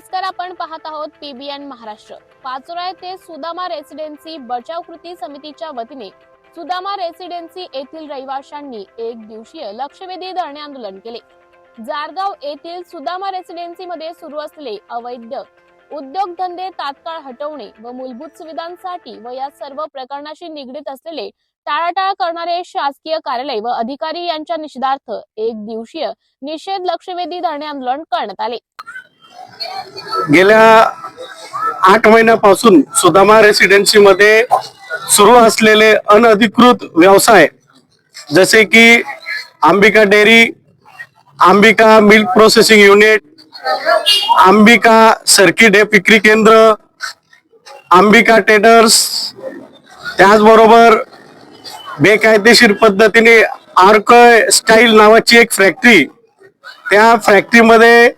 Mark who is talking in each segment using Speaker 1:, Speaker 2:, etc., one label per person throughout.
Speaker 1: नमस्कार आपण पाहत आहोत पीबीएन महाराष्ट्र. पाचोरा येथे सुदामा रेसिडेन्सी बचाव कृती समितीच्या वतीने सुदामा रेसिडेन्सी येथील रहिवाशांनी एक दिवसीय लक्षवेधी धरणे आंदोलन केले. जारगाव येथील सुदामा रेसिडेन्सी मध्ये सुरू असलेले अवैध उद्योगधंदे तात्काळ हटवणे व मूलभूत सुविधांसाठी व या सर्व प्रकरणाशी निगडीत असलेले टाळाटाळ करणारे शासकीय कार्यालय व अधिकारी यांच्या निषेधार्थ एक दिवसीय निषेध लक्षवेधी धरणे आंदोलन करण्यात आले.
Speaker 2: गेल्या आठ महिन्यापासून सुदामा रेसिडेन्सी मध्ये सुरू असलेले अनधिकृत व्यवसाय जसे की Ambika dairy Ambika milk processing unit Ambika circuit हे विक्री केंद्र अंबिका टेडर्स त्याचबरोबर बेकायदेशीर पद्धतीने आर्क स्टाईल नावाची एक फॅक्टरी त्या फॅक्टरीमध्ये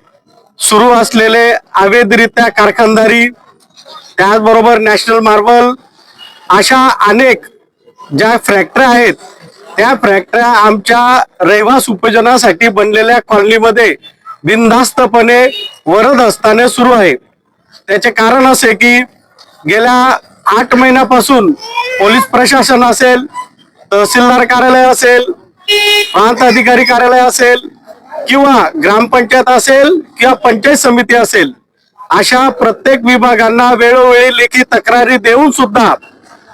Speaker 2: सुरू असलेले अवैधरित्या कारखानदारी त्याचबरोबर नॅशनल मार्बल अशा अनेक ज्या फॅक्टऱ्या आहेत त्या फॅक्टऱ्या आमच्या रहिवास उपजनासाठी बनलेल्या कॉलनीमध्ये बिनधास्तपणे वरद असताना सुरू आहे. त्याचे कारण असे की गेल्या आठ महिन्यापासून पोलीस प्रशासन असेल तहसीलदार कार्यालय असेल प्रांत अधिकारी कार्यालय असेल किंवा ग्रामपंचायत असेल किंवा पंचायत समिती असेल अशा प्रत्येक विभागांना वेळोवेळी लेखी तक्रारी देऊन सुद्धा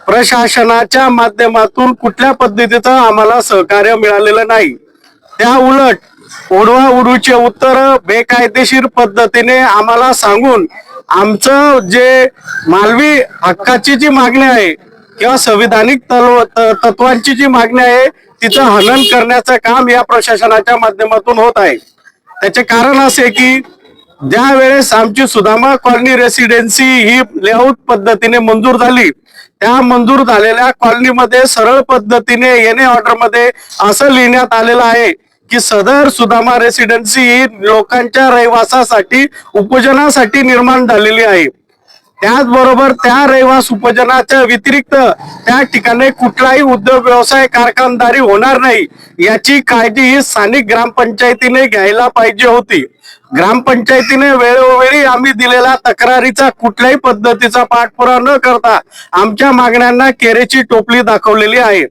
Speaker 2: प्रशासनाच्या माध्यमातून कुठल्या पद्धतीचं आम्हाला सहकार्य मिळालेलं नाही. त्या उलट उडवा उडवीचे उत्तर बेकायदेशीर पद्धतीने आम्हाला सांगून आमचं जे मालवी हक्काची जी मागणी आहे किंवा संविधानिक तत्वांची जी मागणी आहे तिचं हनन करण्याचं काम या प्रशासनाच्या माध्यमातून होत आहे. त्याचे कारण असे की ज्या वेळेस आमची सुदामा कॉलनी रेसिडेन्सी ही लेआउट पद्धतीने मंजूर झाली त्या मंजूर झालेल्या कॉलनीमध्ये सरळ पद्धतीने येणे ऑर्डरमध्ये असं लिहिण्यात आलेलं आहे की सदर सुदामा रेसिडेन्सी ही लोकांच्या रहिवासासाठी उपजनासाठी निर्माण झालेली आहे. त्याचबरोबर त्या रहिवास उपजनाच्या व्यतिरिक्त त्या ठिकाणी कुठलाही उद्योग व्यवसाय कारखानदारी होणार नाही. याची काळजी ही स्थानिक ग्रामपंचायतीने घ्यायला पाहिजे होती. ग्रामपंचायतीने वेळोवेळी आम्ही दिलेला तक्रारीचा कुठल्याही पद्धतीचा पाठपुरा न करता आमच्या मागण्यांना केरेची टोपली दाखवलेली आहे.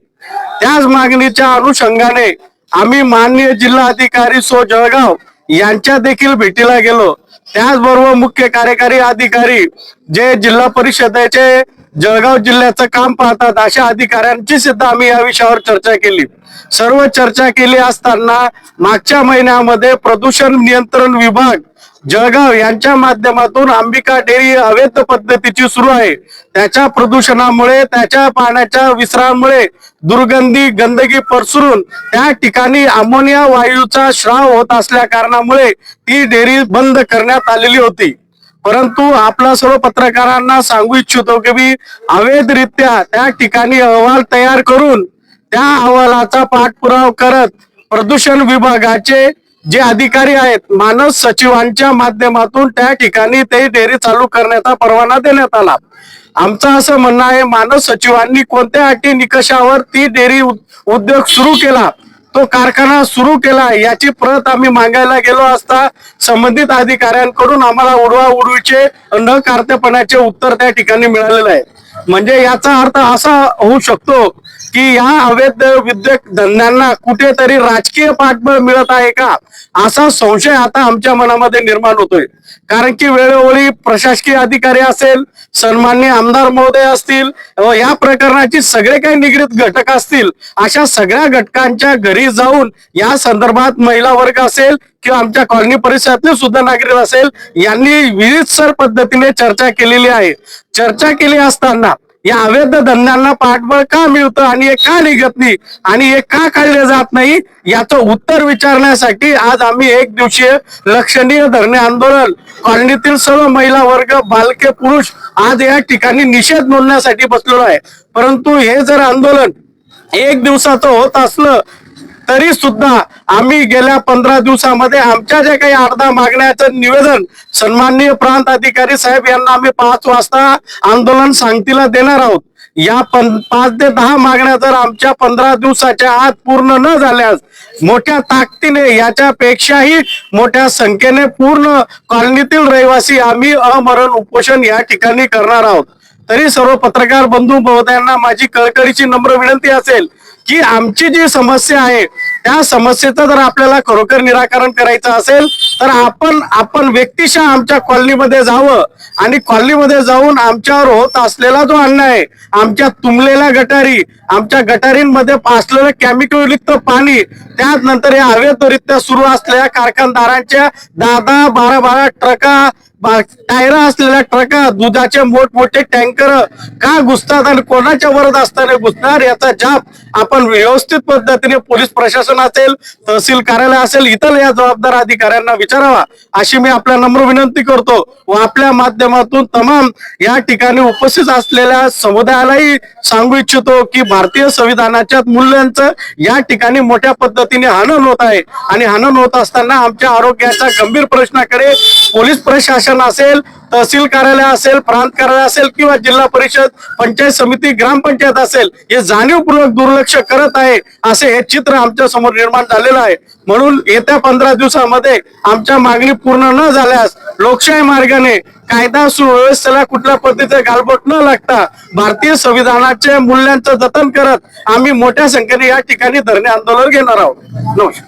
Speaker 2: त्याच मागणीच्या अनुषंगाने आम्ही माननीय जिल्हा अधिकारी सो जळगाव यांच्या देखील भेटीला गेलो. त्याचबरोबर मुख्य कार्यकारी अधिकारी जे जिल्हा परिषदेचे जळगाव जिल्ह्याचं काम पाहतात अशा अधिकाऱ्यांची सुद्धा आम्ही या विषयावर चर्चा केली. सर्व चर्चा केली असताना मागच्या महिन्यामध्ये प्रदूषण नियंत्रण विभाग जळगाव यांच्या माध्यमातून अंबिका डेअरी अवैध पद्धतीची सुरू आहे. त्याच्या प्रदूषणामुळे त्याच्या पाण्याच्या विसरामुळे दुर्गंधी गंदगी पसरून त्या ठिकाणी अमोनिया वायूचा श्राव होत असल्या कारणामुळे ती डेअरी बंद करण्यात आलेली होती. परंतु आपला सर्व पत्रकारांना सांगू इच्छितो की मी अवैधरित्या त्या ठिकाणी अहवाल तयार करून त्या अहवालाचा पाठपुरावा करत प्रदूषण विभागाचे जे अधिकारी आहेत मानस सचिवांच्या माध्यमातून त्या ठिकाणी ते डेअरी चालू करण्याचा परवाना देण्यात आला. आमचं असं म्हणणं आहे मानस सचिवांनी कोणत्या अटी निकषावर ती डेअरी उद्योग सुरू केला? तो कारखाना सुरू केला याची प्रत आम्ही मागायला गेलो असता संबंधित अधिकाऱ्यांकडून आम्हाला उडवा उडवीचे न कारतेपणाचे उत्तर त्या ठिकाणी मिळालेलं आहे. म्हणजे याचा अर्थ असा होऊ शकतो की या अवैध उद्योग धंद्यांना कुठेतरी राजकीय पाठबळ मिळत आहे का? असा संशय आता आमच्या मनामध्ये निर्माण होतोय. कारण की वेळोवेळी प्रशासकीय अधिकारी असेल सन्मान्य आमदार महोदय असतील व या प्रकरणाची सगळे काही निगडीत घटक असतील अशा सगळ्या घटकांच्या घरी जाऊन या संदर्भात महिला वर्ग असेल किंवा आमच्या कॉलनी परिसरातले सुद्धा नागरिक असेल यांनी विविधसर पद्धतीने चर्चा केलेली आहे. चर्चा केली असताना या अवैध धंद्यांना पाठबळ का मिळतं आणि हे का निघत नाही? आणि हे का काढले जात नाही? याचं उत्तर विचारण्यासाठी आज आम्ही एक दिवसीय लक्षणीय धरणे आंदोलन कॉलनीतील सर्व महिला वर्ग बालके पुरुष आज या ठिकाणी निषेध नोंदण्यासाठी बसलेलो आहे. परंतु हे जर आंदोलन एक दिवसाचं होत असलं तरी सुद्धा आम्ही गेल्या पंधरा दिवसामध्ये आमच्या ज्या काही अर्धा मागण्याचं निवेदन सन्माननीय प्रांत अधिकारी साहेब यांना आम्ही पाच वाजता आंदोलन सांगतीला देणार आहोत. या पं- पाच ते दहा मागण्या जर आमच्या पंधरा दिवसाच्या आत पूर्ण न झाल्यास मोठ्या ताकदीने याच्यापेक्षाही मोठ्या संख्येने पूर्ण कॉलनीतील रहिवासी आम्ही अमरण उपोषण या ठिकाणी करणार आहोत. तरी सर्व पत्रकार बंधू महोदयांना माझी कळकळीची नम्र विनंती असेल की आमची जी समस्या आहे त्या समस्येचं जर आपल्याला खरोखर निराकरण करायचं असेल तर आपण आपण व्यक्तिशः आमच्या कॉलनीमध्ये जावं आणि कॉलनीमध्ये जाऊन आमच्यावर होत असलेला जो अन्याय आमच्या तुंबलेल्या गटारी आमच्या गटारींमध्ये असलेलं केमिकलयुक्त पाणी त्यानंतर या अवैधरित्या सुरू असलेल्या कारखानदारांच्या दहा दहा बारा बारा ट्रका टायर असलेल्या ट्रका दुधाचे मोठमोठे टँकर का घुसतात आणि कोणाच्या वरद असताना घुसणार याचा जाब आपण व्यवस्थित पद्धतीने पोलीस प्रशासन असेल तहसील कार्यालय असेल इतर या जबाबदार अधिकाऱ्यांना विचारावा अशी मी आपल्या नम्र विनंती करतो व आपल्या माध्यमातून तमाम या ठिकाणी उपस्थित असलेल्या समुदायालाही सांगू इच्छितो की भारतीय संविधानाच्या मूल्यांचं या ठिकाणी मोठ्या पद्धतीने हनन होत आहे. आणि हनन होत असताना आमच्या आरोग्याच्या गंभीर प्रश्नाकडे पोलीस प्रशासन असेल तहसील कार्यालय असेल प्रांत कार्यालय असेल किंवा जिल्हा परिषद पंचायत समिती ग्रामपंचायत असेल हे जाणीवपूर्वक दुर्लक्ष करत आहे असे हे चित्र आमच्यासमोर निर्माण झालेलं आहे. म्हणून येत्या पंधरा दिवसामध्ये आमच्या मागणी पूर्ण न झाल्यास लोकशाही मार्गाने कायदा सुव्यवस्थेला कुठल्या पद्धतीचे गालबोट न लागता भारतीय संविधानाच्या मूल्यांचं जतन करत आम्ही मोठ्या संख्येने या ठिकाणी धरणे आंदोलन घेणार आहोत. नमस्कार.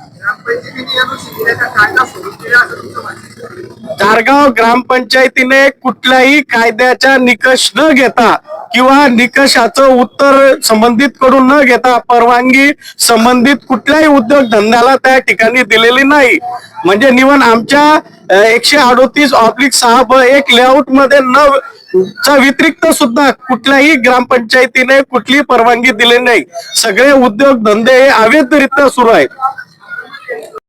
Speaker 3: ग्रामपंचायतीने
Speaker 2: ग्रामपंचायतीने कुठल्याही कायद्याचा निकष न घेता किंवा निकषाचं उत्तर संबंधित कडून न घेता परवानगी संबंधित कुठल्याही उद्योग धंद्याला त्या ठिकाणी दिलेली नाही. म्हणजे निवण आमच्या एकशे अडोतीस ऑब्लिक सहा ब एक लेआउटमध्ये न चा व्यतिरिक्त सुद्धा कुठल्याही ग्रामपंचायतीने कुठलीही परवानगी दिली नाही. सगळे उद्योग धंदे हे अवैधरित्या सुरू आहेत.